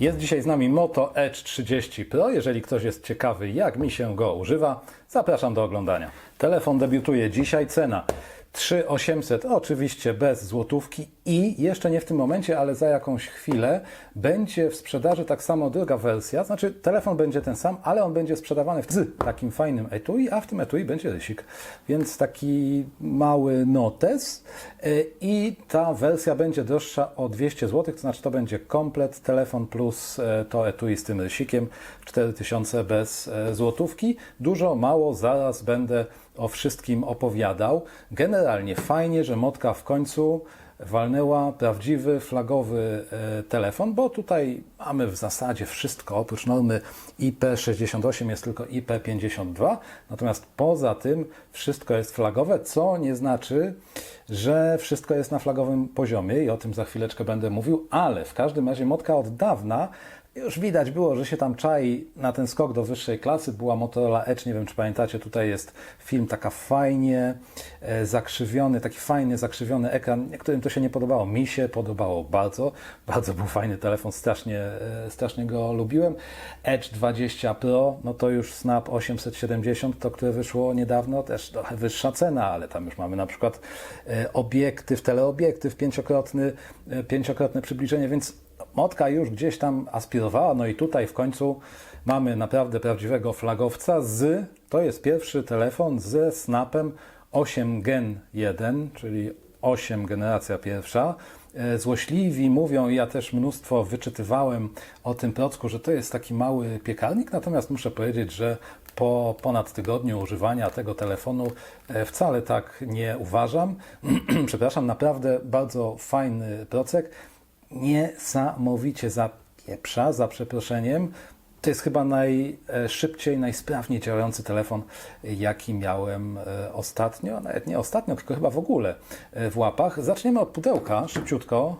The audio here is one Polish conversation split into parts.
Jest dzisiaj z nami Moto Edge 30 Pro. Jeżeli ktoś jest ciekawy, jak mi się go używa, zapraszam do oglądania. Telefon debiutuje dzisiaj, cena 3800, oczywiście bez złotówki i jeszcze nie w tym momencie, ale za jakąś chwilę będzie w sprzedaży tak samo druga wersja, znaczy telefon będzie ten sam, ale on będzie sprzedawany z takim fajnym etui, a w tym etui będzie rysik, więc taki mały notes. Y, i ta wersja będzie droższa o 200 zł, to znaczy to będzie komplet, telefon plus e, to etui z tym rysikiem, 4000 bez e, złotówki. Dużo, mało, zaraz będę o wszystkim opowiadał. Generalnie fajnie, że Motka w końcu walnęła prawdziwy flagowy e, telefon, bo tutaj mamy w zasadzie wszystko. Oprócz normy IP68 jest tylko IP52, natomiast poza tym wszystko jest flagowe, co nie znaczy, że wszystko jest na flagowym poziomie i o tym za chwileczkę będę mówił, ale w każdym razie Motka od dawna już widać było, że się tam czai na ten skok do wyższej klasy. Była Motorola Edge, nie wiem czy pamiętacie, tutaj jest film taka fajnie e, zakrzywiony, taki fajny zakrzywiony ekran. Niektórym to się nie podobało, mi się podobało bardzo. Bardzo był fajny telefon, strasznie, e, strasznie go lubiłem. Edge 20 Pro, no to już Snap 870, to które wyszło niedawno, też trochę wyższa cena, ale tam już mamy na przykład e, obiektyw, teleobiektyw, pięciokrotny, pięciokrotne przybliżenie, więc Motka już gdzieś tam aspirowała, no i tutaj w końcu mamy naprawdę prawdziwego flagowca z, to jest pierwszy telefon ze snapem 8 Gen 1, czyli 8 generacja pierwsza. E, Złośliwi mówią, ja też mnóstwo wyczytywałem o tym procku, że to jest taki mały piekarnik, natomiast muszę powiedzieć, że po ponad tygodniu używania tego telefonu e, wcale tak nie uważam. Przepraszam, naprawdę bardzo fajny procek niesamowicie zapieprza, za przeproszeniem. To jest chyba najszybciej, najsprawniej działający telefon, jaki miałem e, ostatnio, nawet nie ostatnio, tylko chyba w ogóle e, w łapach. Zaczniemy od pudełka, szybciutko,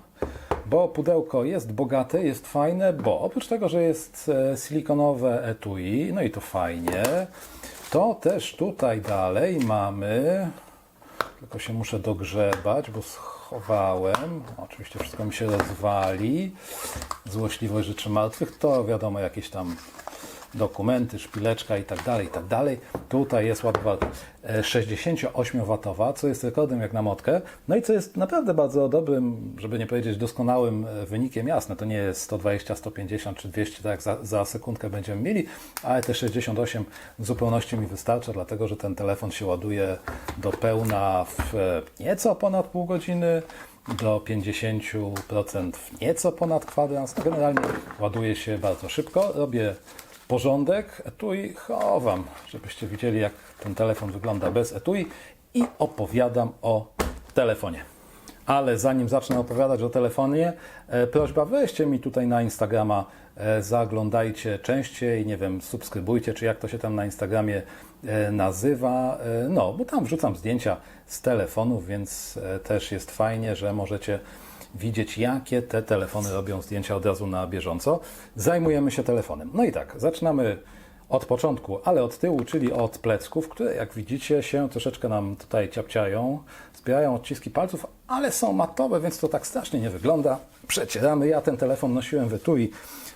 bo pudełko jest bogate, jest fajne, bo oprócz tego, że jest e, silikonowe etui, no i to fajnie, to też tutaj dalej mamy tylko się muszę dogrzebać, bo schowałem. Oczywiście wszystko mi się rozwali. Złośliwość rzeczy martwych to wiadomo jakieś tam dokumenty, szpileczka i tak dalej, i tak dalej. Tutaj jest ładowarka 68W, co jest rekordem jak na motkę. No i co jest naprawdę bardzo dobrym, żeby nie powiedzieć doskonałym e, wynikiem. Jasne, to nie jest 120, 150 czy 200, tak jak za, za sekundkę będziemy mieli, ale te 68 w zupełności mi wystarcza, dlatego że ten telefon się ładuje do pełna w e, nieco ponad pół godziny do 50% w nieco ponad kwadrans. Generalnie ładuje się bardzo szybko. Robię porządek, etui chowam, żebyście widzieli jak ten telefon wygląda bez etui i opowiadam o telefonie. Ale zanim zacznę opowiadać o telefonie, e, prośba weźcie mi tutaj na Instagrama, e, zaglądajcie częściej, nie wiem, subskrybujcie, czy jak to się tam na Instagramie e, nazywa. No, bo tam wrzucam zdjęcia z telefonów, więc też jest fajnie, że możecie widzieć, jakie te telefony robią zdjęcia od razu na bieżąco. Zajmujemy się telefonem. No i tak, zaczynamy od początku, ale od tyłu, czyli od plecków, które jak widzicie się troszeczkę nam tutaj ciapciają, zbierają odciski palców, ale są matowe, więc to tak strasznie nie wygląda. Przecieramy. Ja ten telefon nosiłem w etui,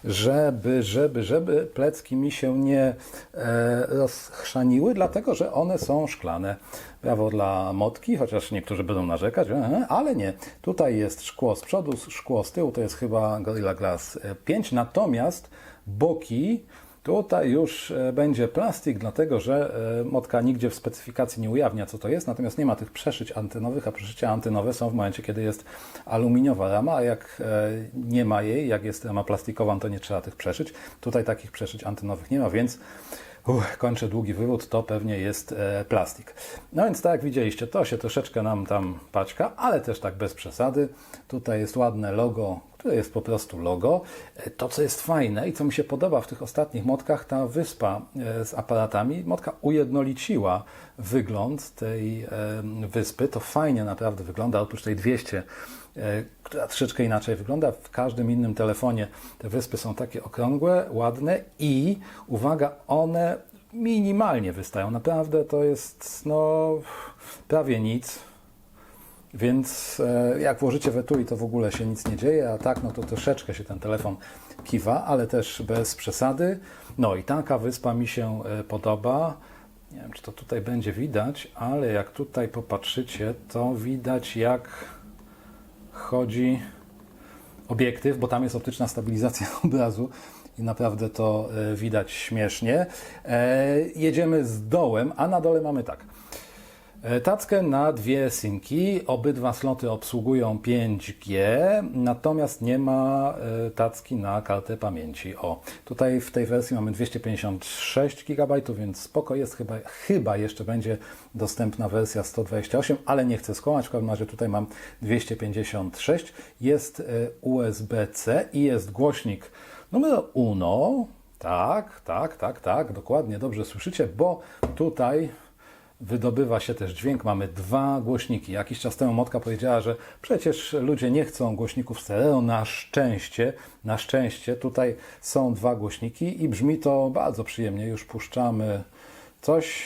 żeby, żeby, żeby plecki mi się nie e, rozchrzaniły, dlatego że one są szklane. Brawo dla motki, chociaż niektórzy będą narzekać, e, ale nie. Tutaj jest szkło z przodu, szkło z tyłu, to jest chyba Gorilla Glass 5, natomiast boki Tutaj już e, będzie plastik, dlatego że e, Motka nigdzie w specyfikacji nie ujawnia, co to jest, natomiast nie ma tych przeszyć antenowych, a przeszycia antenowe są w momencie, kiedy jest aluminiowa rama, a jak e, nie ma jej, jak jest rama plastikowa, to nie trzeba tych przeszyć. Tutaj takich przeszyć antenowych nie ma, więc Uch, kończę długi wywód, to pewnie jest plastik. No więc tak jak widzieliście, to się troszeczkę nam tam paćka, ale też tak bez przesady. Tutaj jest ładne logo, które jest po prostu logo. E, To, co jest fajne i co mi się podoba w tych ostatnich motkach, ta wyspa e, z aparatami. Motka ujednoliciła wygląd tej wyspy. To fajnie naprawdę wygląda, oprócz tej 200 e, która troszeczkę inaczej wygląda. W każdym innym telefonie te wyspy są takie okrągłe, ładne i uwaga, one minimalnie wystają. Naprawdę to jest no, prawie nic. Więc e, jak włożycie w etui, to w ogóle się nic nie dzieje, a tak, no to troszeczkę się ten telefon kiwa, ale też bez przesady. No i taka wyspa mi się e, podoba. Nie wiem, czy to tutaj będzie widać, ale jak tutaj popatrzycie, to widać jak chodzi obiektyw, bo tam jest optyczna stabilizacja obrazu i naprawdę to e, widać śmiesznie. Jedziemy z dołem, a na dole mamy tak. E, Tackę na dwie synki. Obydwa sloty obsługują 5G, natomiast nie ma e, tacki na kartę pamięci. O, tutaj w tej wersji mamy 256 GB, więc spoko jest, chyba, chyba jeszcze będzie dostępna wersja 128, ale nie chcę skłamać, w każdym razie tutaj mam 256. Jest e, USB-C i jest głośnik numer uno. Tak, tak, tak, tak, dokładnie, dobrze słyszycie, bo tutaj wydobywa się też dźwięk. Mamy dwa głośniki. Jakiś czas temu Motka powiedziała, że przecież ludzie nie chcą głośników stereo. Na szczęście, na szczęście tutaj są dwa głośniki i brzmi to bardzo przyjemnie. Już puszczamy coś.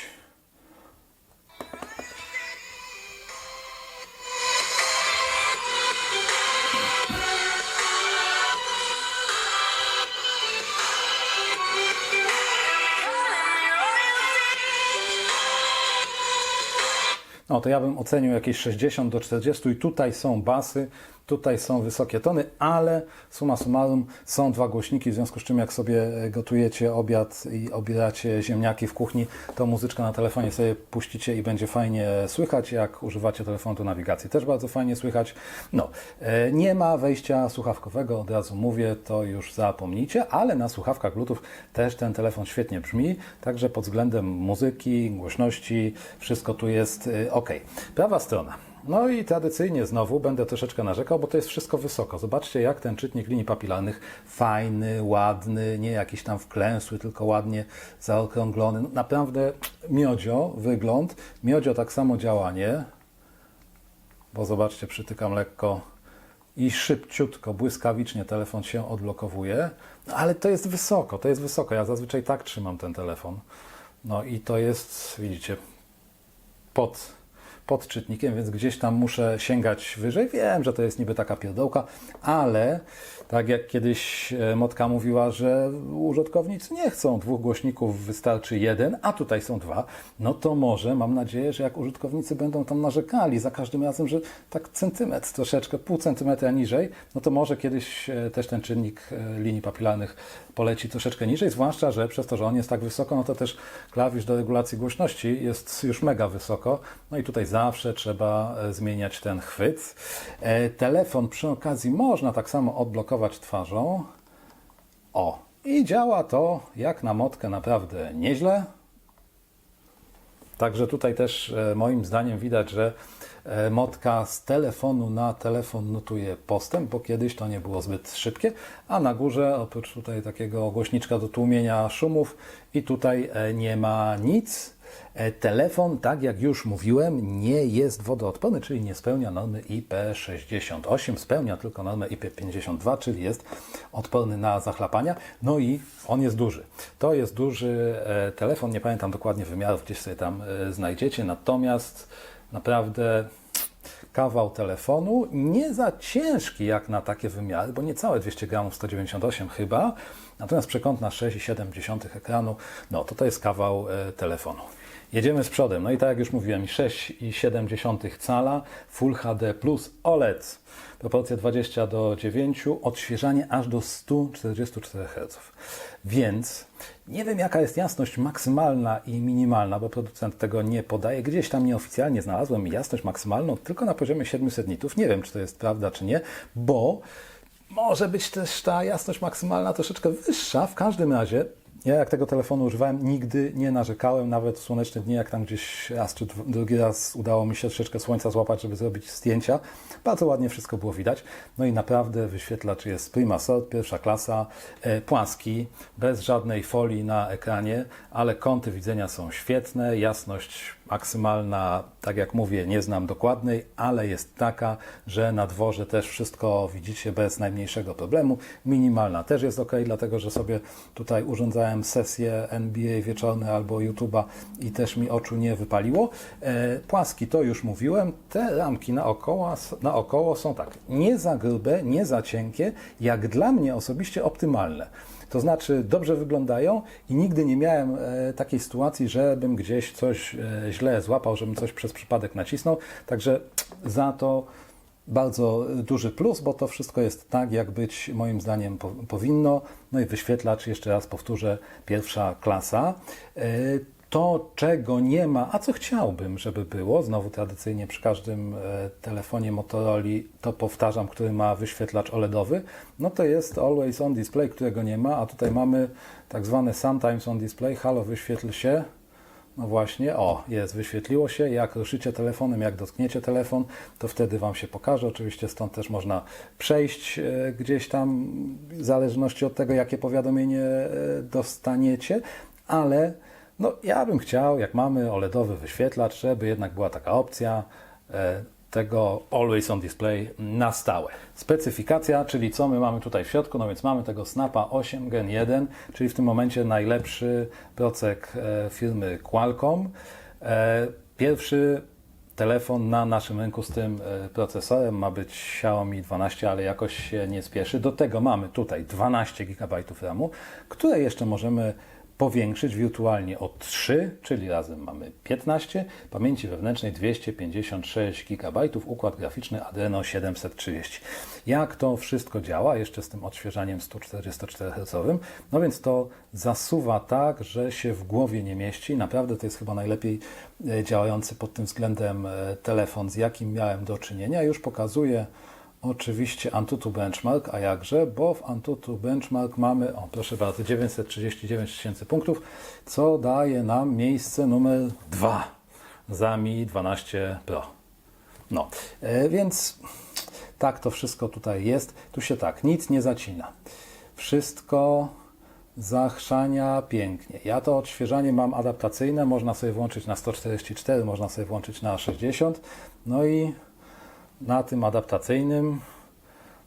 No to ja bym ocenił jakieś 60 do 40 i tutaj są basy, tutaj są wysokie tony, ale summa summarum są dwa głośniki, w związku z czym jak sobie gotujecie obiad i obieracie ziemniaki w kuchni, to muzyczkę na telefonie sobie puścicie i będzie fajnie słychać. Jak używacie telefonu do nawigacji, też bardzo fajnie słychać. No, e, nie ma wejścia słuchawkowego, od razu mówię, to już zapomnijcie, ale na słuchawkach Bluetooth też ten telefon świetnie brzmi, także pod względem muzyki, głośności, wszystko tu jest e, ok. Prawa strona. No i tradycyjnie znowu będę troszeczkę narzekał, bo to jest wszystko wysoko. Zobaczcie, jak ten czytnik linii papilarnych fajny, ładny, nie jakiś tam wklęsły, tylko ładnie zaokrąglony. No, naprawdę miodzio wygląd, miodzio tak samo działanie, bo zobaczcie, przytykam lekko i szybciutko, błyskawicznie telefon się odblokowuje, no, ale to jest wysoko, to jest wysoko. Ja zazwyczaj tak trzymam ten telefon. No i to jest, widzicie, pod pod czytnikiem, więc gdzieś tam muszę sięgać wyżej. Wiem, że to jest niby taka pierdołka, ale tak jak kiedyś e, Motka mówiła, że użytkownicy nie chcą dwóch głośników, wystarczy jeden, a tutaj są dwa, no to może mam nadzieję, że jak użytkownicy będą tam narzekali za każdym razem, że tak centymetr, troszeczkę, pół centymetra niżej, no to może kiedyś e, też ten czynnik e, linii papilarnych poleci troszeczkę niżej, zwłaszcza, że przez to, że on jest tak wysoko, no to też klawisz do regulacji głośności jest już mega wysoko, no i tutaj zawsze trzeba zmieniać ten chwyt. Telefon przy okazji można tak samo odblokować twarzą. O, i działa to jak na motkę naprawdę nieźle. Także tutaj też e, moim zdaniem widać, że e, motka z telefonu na telefon notuje postęp, bo kiedyś to nie było zbyt szybkie, a na górze oprócz tutaj takiego głośniczka do tłumienia szumów i tutaj e, nie ma nic. Telefon, tak jak już mówiłem, nie jest wodoodporny, czyli nie spełnia normy IP68, spełnia tylko normę IP52, czyli jest odporny na zachlapania. No i on jest duży. To jest duży telefon, nie pamiętam dokładnie wymiarów, gdzieś sobie tam znajdziecie, natomiast naprawdę kawał telefonu, nie za ciężki jak na takie wymiary, bo niecałe 200 gramów, 198 chyba, natomiast przekątna 6,7 ekranu, no to to jest kawał telefonu. Jedziemy z przodem. No i tak jak już mówiłem, 6,7 cala Full HD plus OLED. Proporcja 20 do 9, odświeżanie aż do 144 Hz. Więc nie wiem jaka jest jasność maksymalna i minimalna, bo producent tego nie podaje. Gdzieś tam nieoficjalnie znalazłem jasność maksymalną tylko na poziomie 700 nitów. Nie wiem czy to jest prawda czy nie, bo może być też ta jasność maksymalna troszeczkę wyższa. W każdym razie ja jak tego telefonu używałem, nigdy nie narzekałem, nawet w słoneczne dni, jak tam gdzieś raz czy drugi raz udało mi się troszeczkę słońca złapać, żeby zrobić zdjęcia. Bardzo ładnie wszystko było widać. No i naprawdę wyświetlacz jest prima sort, pierwsza klasa, e, płaski, bez żadnej folii na ekranie, ale kąty widzenia są świetne, jasność maksymalna, tak jak mówię, nie znam dokładnej, ale jest taka, że na dworze też wszystko widzicie bez najmniejszego problemu. Minimalna też jest ok, dlatego że sobie tutaj urządzałem sesję NBA wieczorne albo YouTube'a i też mi oczu nie wypaliło. E, płaski to już mówiłem. Te ramki naokoło, naokoło są tak, nie za grube, nie za cienkie, jak dla mnie osobiście optymalne. To znaczy dobrze wyglądają i nigdy nie miałem e, takiej sytuacji, żebym gdzieś coś e, źle złapał, żebym coś przez przypadek nacisnął. Także za to bardzo duży plus, bo to wszystko jest tak, jak być moim zdaniem po, powinno. No i wyświetlacz, jeszcze raz powtórzę, pierwsza klasa. To, czego nie ma, a co chciałbym, żeby było, znowu tradycyjnie przy każdym e, telefonie Motorola, to powtarzam, który ma wyświetlacz OLEDowy, no to jest Always On Display, którego nie ma, a tutaj mamy tak zwane Sometimes On Display. Halo, wyświetl się. No właśnie, o, jest, wyświetliło się. Jak ruszycie telefonem, jak dotkniecie telefon, to wtedy Wam się pokaże. Oczywiście stąd też można przejść e, gdzieś tam, w zależności od tego, jakie powiadomienie e, dostaniecie, ale no, ja bym chciał, jak mamy OLEDowy wyświetlacz, żeby jednak była taka opcja e, tego Always on Display na stałe. Specyfikacja, czyli co my mamy tutaj w środku, no więc mamy tego Snapa 8 Gen 1, czyli w tym momencie najlepszy procek e, firmy Qualcomm. E, Pierwszy telefon na naszym rynku z tym procesorem ma być Xiaomi 12, ale jakoś się nie spieszy. Do tego mamy tutaj 12 GB RAMu, które jeszcze możemy powiększyć wirtualnie o 3, czyli razem mamy 15, pamięci wewnętrznej 256 GB, układ graficzny Adreno 730. Jak to wszystko działa, jeszcze z tym odświeżaniem 144 Hz, no więc to zasuwa tak, że się w głowie nie mieści. Naprawdę to jest chyba najlepiej e, działający pod tym względem e, telefon, z jakim miałem do czynienia. Już pokazuję Oczywiście Antutu Benchmark, a jakże, bo w Antutu Benchmark mamy, o proszę bardzo, 939 tysięcy punktów, co daje nam miejsce numer 2 za Mi 12 Pro. No, e, więc tak to wszystko tutaj jest. Tu się tak, nic nie zacina. Wszystko zachrzania pięknie. Ja to odświeżanie mam adaptacyjne, można sobie włączyć na 144, można sobie włączyć na 60. No i na tym adaptacyjnym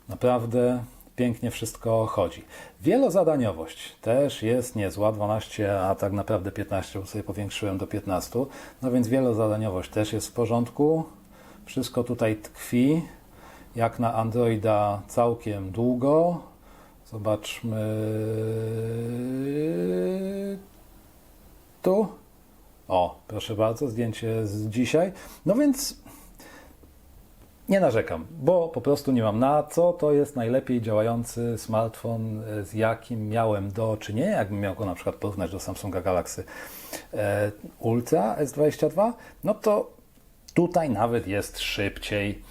naprawdę pięknie wszystko chodzi. Wielozadaniowość też jest niezła, 12, a tak naprawdę 15, bo sobie powiększyłem do 15. No więc wielozadaniowość też jest w porządku. Wszystko tutaj tkwi, jak na Androida całkiem długo. Zobaczmy tu. O, proszę bardzo, zdjęcie z dzisiaj. No więc nie narzekam, bo po prostu nie mam na co. To jest najlepiej działający smartfon, e, z jakim miałem do czynienia. Jakbym miał go na przykład porównać do Samsunga Galaxy e, Ultra S22, no to tutaj nawet jest szybciej.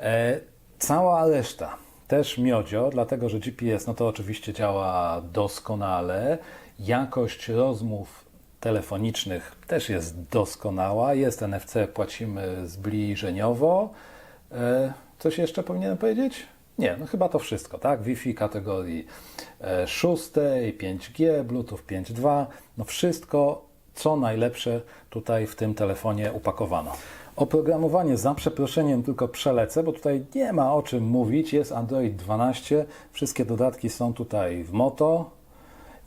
E, cała reszta też miodzio, dlatego że GPS no to oczywiście działa doskonale. Jakość rozmów telefonicznych też jest doskonała. Jest NFC, płacimy zbliżeniowo. E, Coś jeszcze powinienem powiedzieć? Nie, no chyba to wszystko, tak? Wi-Fi kategorii e, 6, 5G, Bluetooth 5.2, no wszystko, co najlepsze tutaj w tym telefonie upakowano. Oprogramowanie za przeproszeniem tylko przelecę, bo tutaj nie ma o czym mówić. Jest Android 12, wszystkie dodatki są tutaj w Moto.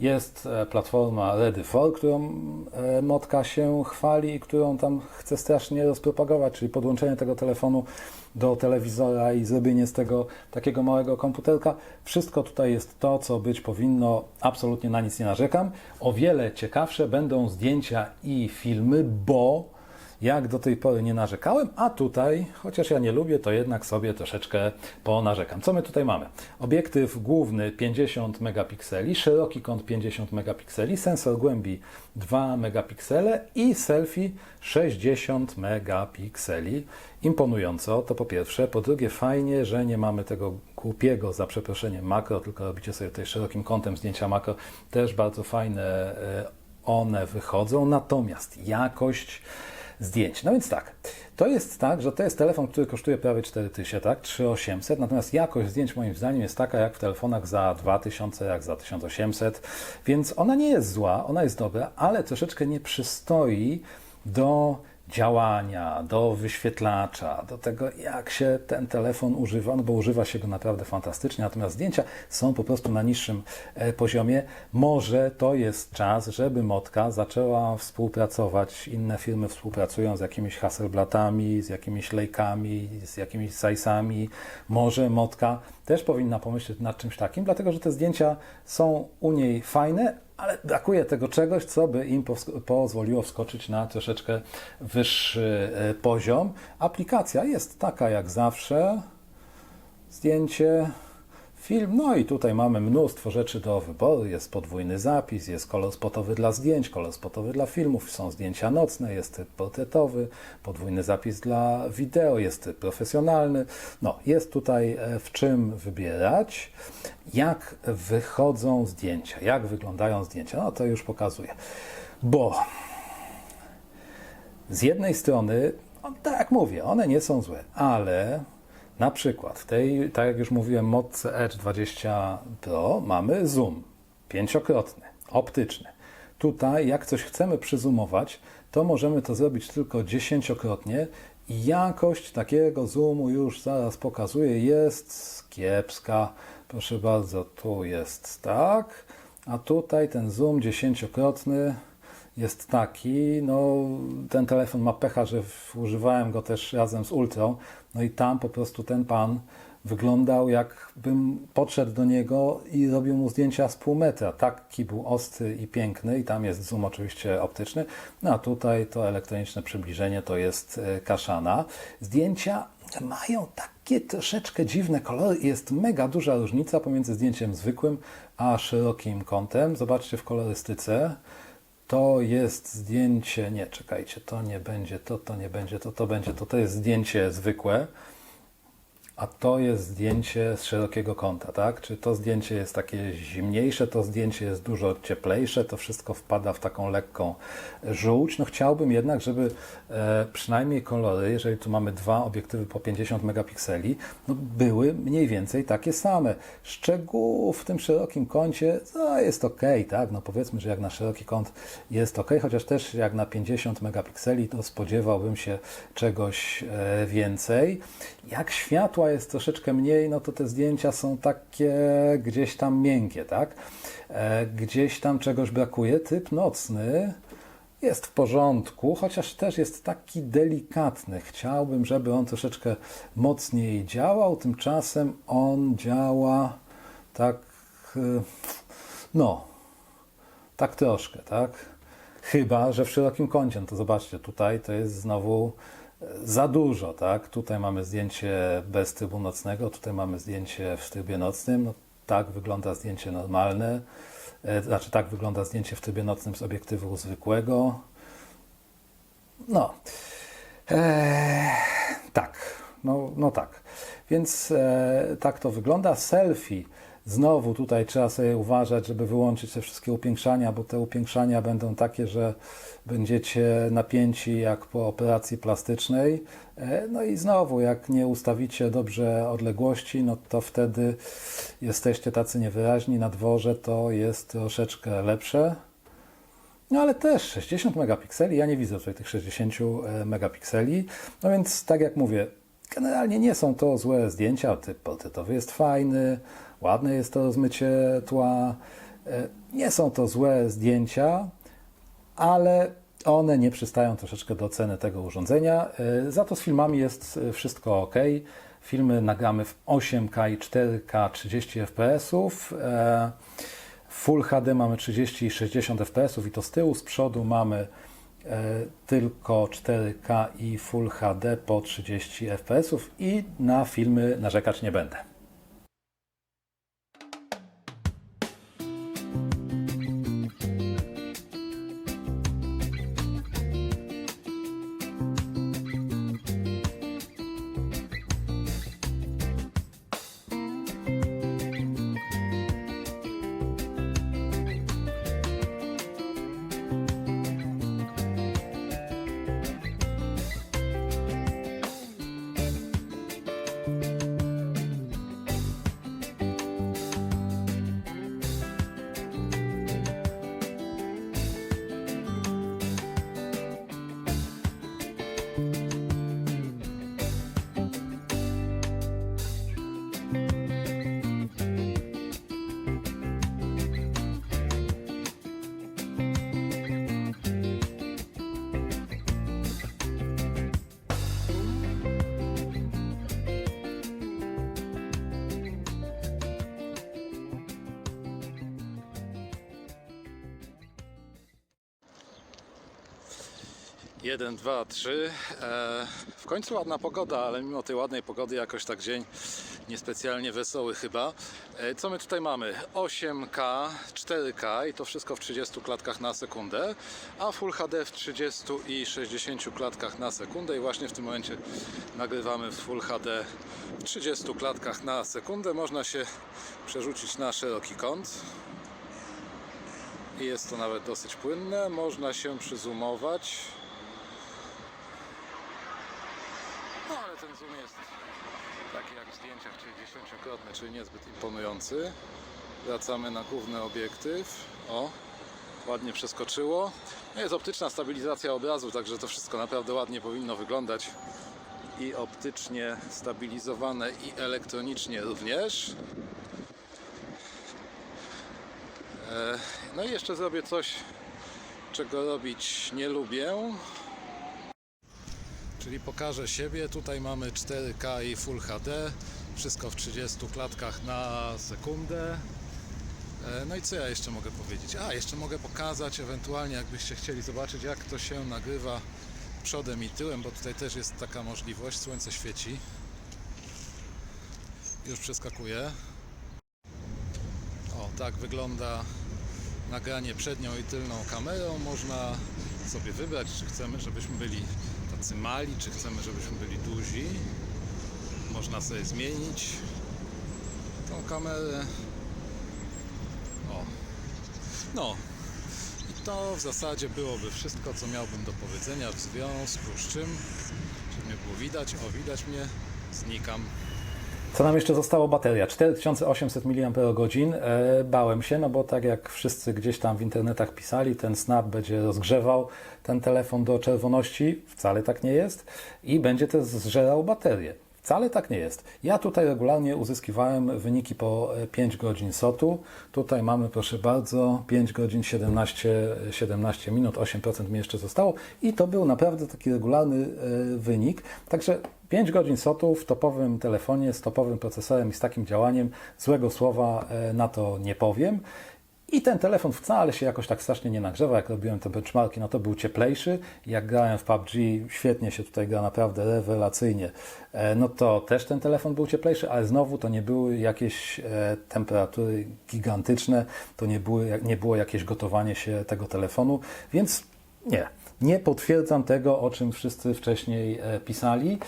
Jest e, platforma Ready for, którą e, Motka się chwali i którą tam chce strasznie rozpropagować, czyli podłączenie tego telefonu do telewizora i zrobienie z tego takiego małego komputerka. Wszystko tutaj jest to, co być powinno. Absolutnie na nic nie narzekam. O wiele ciekawsze będą zdjęcia i filmy, bo jak do tej pory nie narzekałem, a tutaj, chociaż ja nie lubię, to jednak sobie troszeczkę ponarzekam. Co my tutaj mamy? Obiektyw główny 50 megapikseli, szeroki kąt 50 megapikseli, sensor głębi 2 megapiksele i selfie 60 megapikseli. Imponująco, to po pierwsze. Po drugie, fajnie, że nie mamy tego głupiego, za przeproszeniem, makro, tylko robicie sobie tutaj szerokim kątem zdjęcia makro. Też bardzo fajne e, one wychodzą. Natomiast jakość zdjęć. No więc tak, to jest tak, że to jest telefon, który kosztuje prawie 4000, tak, 3800, natomiast jakość zdjęć moim zdaniem jest taka jak w telefonach za 2000, jak za 1800, więc ona nie jest zła, ona jest dobra, ale troszeczkę nie przystoi do działania, do wyświetlacza, do tego, jak się ten telefon używa, no bo używa się go naprawdę fantastycznie, natomiast zdjęcia są po prostu na niższym e, poziomie. Może to jest czas, żeby Motka zaczęła współpracować, inne firmy współpracują z jakimiś Hasselblattami, z jakimiś Lejkami, z jakimiś Sajsami. Może Motka też powinna pomyśleć nad czymś takim, dlatego że te zdjęcia są u niej fajne, ale brakuje tego czegoś, co by im pozwoliło wskoczyć na troszeczkę wyższy e, poziom. Aplikacja jest taka jak zawsze. Zdjęcie, film, no i tutaj mamy mnóstwo rzeczy do wyboru. Jest podwójny zapis, jest kolor spotowy dla zdjęć, kolor spotowy dla filmów, są zdjęcia nocne, jest typ portretowy, podwójny zapis dla wideo, jest profesjonalny. No, jest tutaj e, w czym wybierać. Jak wychodzą zdjęcia, jak wyglądają zdjęcia, no to już pokazuję. Bo z jednej strony, tak jak mówię, one nie są złe, ale na przykład w tej, tak jak już mówiłem, Modce Edge 20 Pro mamy zoom pięciokrotny, optyczny. Tutaj, jak coś chcemy przyzoomować, to możemy to zrobić tylko dziesięciokrotnie i jakość takiego zoomu już zaraz pokazuję, jest kiepska. Proszę bardzo, tu jest tak, a tutaj ten zoom dziesięciokrotny jest taki, no ten telefon ma pecha, że używałem go też razem z Ultrą, no i tam po prostu ten pan wyglądał jakbym podszedł do niego i robił mu zdjęcia z pół metra. Taki był ostry i piękny i tam jest zoom oczywiście optyczny, no a tutaj to elektroniczne przybliżenie to jest e, kaszana. Zdjęcia mają takie troszeczkę dziwne kolory jest mega duża różnica pomiędzy zdjęciem zwykłym a szerokim kątem. Zobaczcie w kolorystyce. To jest zdjęcie, nie, czekajcie, to nie będzie, to, to nie będzie, to, to będzie, to, to jest zdjęcie zwykłe, a to jest zdjęcie z szerokiego kąta, tak? Czy to zdjęcie jest takie zimniejsze, to zdjęcie jest dużo cieplejsze, to wszystko wpada w taką lekką żółć. No chciałbym jednak, żeby e, przynajmniej kolory, jeżeli tu mamy dwa obiektywy po 50 megapikseli, no były mniej więcej takie same. Szczegółów w tym szerokim kącie no jest ok, tak? No powiedzmy, że jak na szeroki kąt jest ok, chociaż też jak na 50 megapikseli, to spodziewałbym się czegoś e, więcej. Jak światła jest troszeczkę mniej, no to te zdjęcia są takie gdzieś tam miękkie, tak? E, Gdzieś tam czegoś brakuje. Typ nocny jest w porządku, chociaż też jest taki delikatny. Chciałbym, żeby on troszeczkę mocniej działał, tymczasem on działa tak, e, no, tak troszkę, tak? Chyba, że w szerokim kącie, no to zobaczcie, tutaj to jest znowu za dużo, tak? Tutaj mamy zdjęcie bez trybu nocnego, tutaj mamy zdjęcie w trybie nocnym. No, tak wygląda zdjęcie normalne, e, znaczy tak wygląda zdjęcie w trybie nocnym z obiektywu zwykłego. No, eee, tak, no, no tak. Więc e, tak to wygląda. Selfie. Znowu tutaj trzeba sobie uważać, żeby wyłączyć te wszystkie upiększania, bo te upiększania będą takie, że będziecie napięci jak po operacji plastycznej. E, No i znowu, jak nie ustawicie dobrze odległości, no to wtedy jesteście tacy niewyraźni. Na dworze to jest troszeczkę lepsze. No ale też 60 megapikseli, ja nie widzę tutaj tych 60 e, megapikseli. No więc tak jak mówię, generalnie nie są to złe zdjęcia. Typ portretowy jest fajny, ładne jest to rozmycie tła. E, Nie są to złe zdjęcia, ale one nie przystają troszeczkę do ceny tego urządzenia. E, Za to z filmami jest e, wszystko ok. Filmy nagramy w 8K i 4K 30 fps. Full HD mamy 30 i 60 fps i to z tyłu, z przodu mamy tylko 4K i Full HD po 30 fps i na filmy narzekać nie będę. Jeden, dwa, trzy. E, w końcu ładna pogoda, ale mimo tej ładnej pogody jakoś tak dzień niespecjalnie wesoły chyba. E, co my tutaj mamy? 8K, 4K i to wszystko w 30 klatkach na sekundę, a Full HD w 30 i 60 klatkach na sekundę i właśnie w tym momencie nagrywamy w Full HD w 30 klatkach na sekundę. Można się przerzucić na szeroki kąt. I jest to nawet dosyć płynne. Można się przyzoomować. Zoom jest taki jak w zdjęciach, czyli 10-krotny, czyli niezbyt imponujący. Wracamy na główny obiektyw. O, ładnie przeskoczyło. No jest optyczna stabilizacja obrazu, także to wszystko naprawdę ładnie powinno wyglądać. I optycznie stabilizowane i elektronicznie również. E, No i jeszcze zrobię coś, czego robić nie lubię. Czyli pokażę siebie. Tutaj mamy 4K i Full HD. Wszystko w 30 klatkach na sekundę. E, No i co ja jeszcze mogę powiedzieć? A, jeszcze mogę pokazać, ewentualnie jakbyście chcieli zobaczyć, jak to się nagrywa przodem i tyłem, bo tutaj też jest taka możliwość. Słońce świeci. Już przeskakuję. O, tak wygląda nagranie przednią i tylną kamerą. Można sobie wybrać, czy chcemy, żebyśmy byli tacy mali, czy chcemy, żebyśmy byli duzi. Można sobie zmienić tą kamerę. O. No. I to w zasadzie byłoby wszystko, co miałbym do powiedzenia, w związku z czym, czy mnie było widać? O, widać mnie. Znikam. Co nam jeszcze zostało? Bateria 4800 mAh. E, bałem się, no bo tak jak wszyscy gdzieś tam w internetach pisali, ten snap będzie rozgrzewał ten telefon do czerwoności. Wcale tak nie jest. I będzie też zżerał baterię. Wcale tak nie jest. Ja tutaj regularnie uzyskiwałem wyniki po e, 5 godzin SOT-u. Tutaj mamy, proszę bardzo, 5 godzin 17, 17 minut, 8% mi jeszcze zostało i to był naprawdę taki regularny e, wynik. Także 5 godzin SOT-u w topowym telefonie z topowym procesorem i z takim działaniem, złego słowa e, na to nie powiem. I ten telefon wcale się jakoś tak strasznie nie nagrzewa. Jak robiłem te benchmarki, no to był cieplejszy. Jak grałem w PUBG, świetnie się tutaj gra, naprawdę rewelacyjnie. E, No to też ten telefon był cieplejszy, ale znowu to nie były jakieś e, temperatury gigantyczne, to nie, były, nie było jakieś gotowanie się tego telefonu, więc nie. Nie potwierdzam tego, o czym wszyscy wcześniej e, pisali.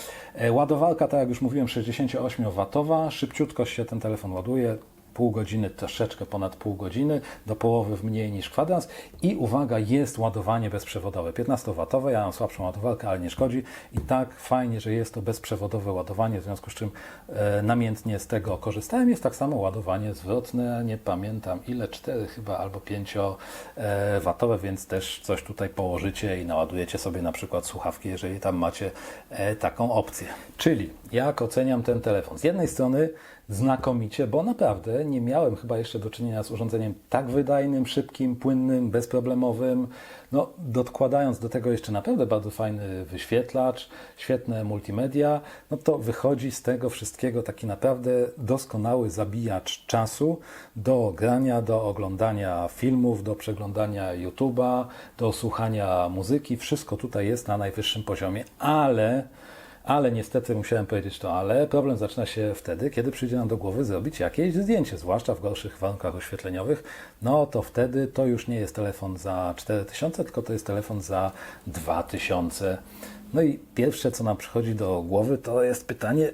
Ładowarka, tak jak już mówiłem, 68W, szybciutko się ten telefon ładuje, pół godziny, troszeczkę ponad pół godziny, do połowy w mniej niż kwadrans. I uwaga, jest ładowanie bezprzewodowe, 15W. Ja mam słabszą ładowarkę, ale nie szkodzi. I tak fajnie, że jest to bezprzewodowe ładowanie, w związku z czym e, namiętnie z tego korzystałem. Jest tak samo ładowanie zwrotne, nie pamiętam ile, 4 chyba albo 5W, więc też coś tutaj położycie i naładujecie sobie na przykład słuchawki, jeżeli tam macie e, taką opcję. Czyli jak oceniam ten telefon? Z jednej strony znakomicie, bo naprawdę nie miałem chyba jeszcze do czynienia z urządzeniem tak wydajnym, szybkim, płynnym, bezproblemowym. No, dokładając do tego jeszcze naprawdę bardzo fajny wyświetlacz, świetne multimedia, no to wychodzi z tego wszystkiego taki naprawdę doskonały zabijacz czasu do grania, do oglądania filmów, do przeglądania YouTube'a, do słuchania muzyki. Wszystko tutaj jest na najwyższym poziomie, ale ale niestety musiałem powiedzieć to ale. Problem zaczyna się wtedy, kiedy przyjdzie nam do głowy zrobić jakieś zdjęcie, zwłaszcza w gorszych warunkach oświetleniowych. No to wtedy to już nie jest telefon za 4000, tylko to jest telefon za 2000. No i pierwsze, co nam przychodzi do głowy, to jest pytanie,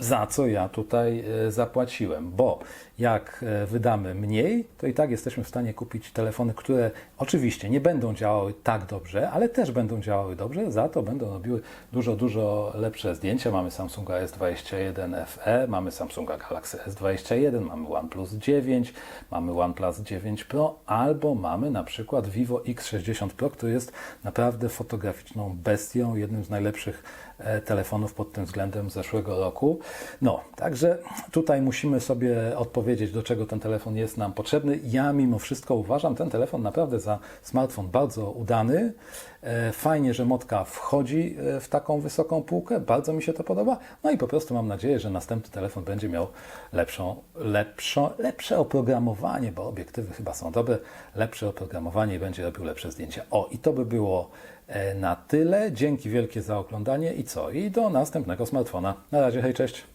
za co ja tutaj e, zapłaciłem, bo jak e, wydamy mniej, to i tak jesteśmy w stanie kupić telefony, które oczywiście nie będą działały tak dobrze, ale też będą działały dobrze, za to będą robiły dużo, dużo lepsze zdjęcia. Mamy Samsunga S21 FE, mamy Samsunga Galaxy S21, mamy OnePlus 9, mamy OnePlus 9 Pro, albo mamy na przykład Vivo X60 Pro, który jest naprawdę fotograficzną bestią, jednym z najlepszych e, telefonów pod tym względem zeszłego roku. No, także tutaj musimy sobie odpowiedzieć, do czego ten telefon jest nam potrzebny. Ja mimo wszystko uważam ten telefon naprawdę za smartfon bardzo udany. E, Fajnie, że Motka wchodzi e, w taką wysoką półkę, bardzo mi się to podoba. No i po prostu mam nadzieję, że następny telefon będzie miał lepszą, lepszą, lepsze oprogramowanie, bo obiektywy chyba są dobre, lepsze oprogramowanie i będzie robił lepsze zdjęcia. O, i to by było e, na tyle. Dzięki wielkie za oglądanie i co? I do następnego smartfona. Na razie, hej, cześć.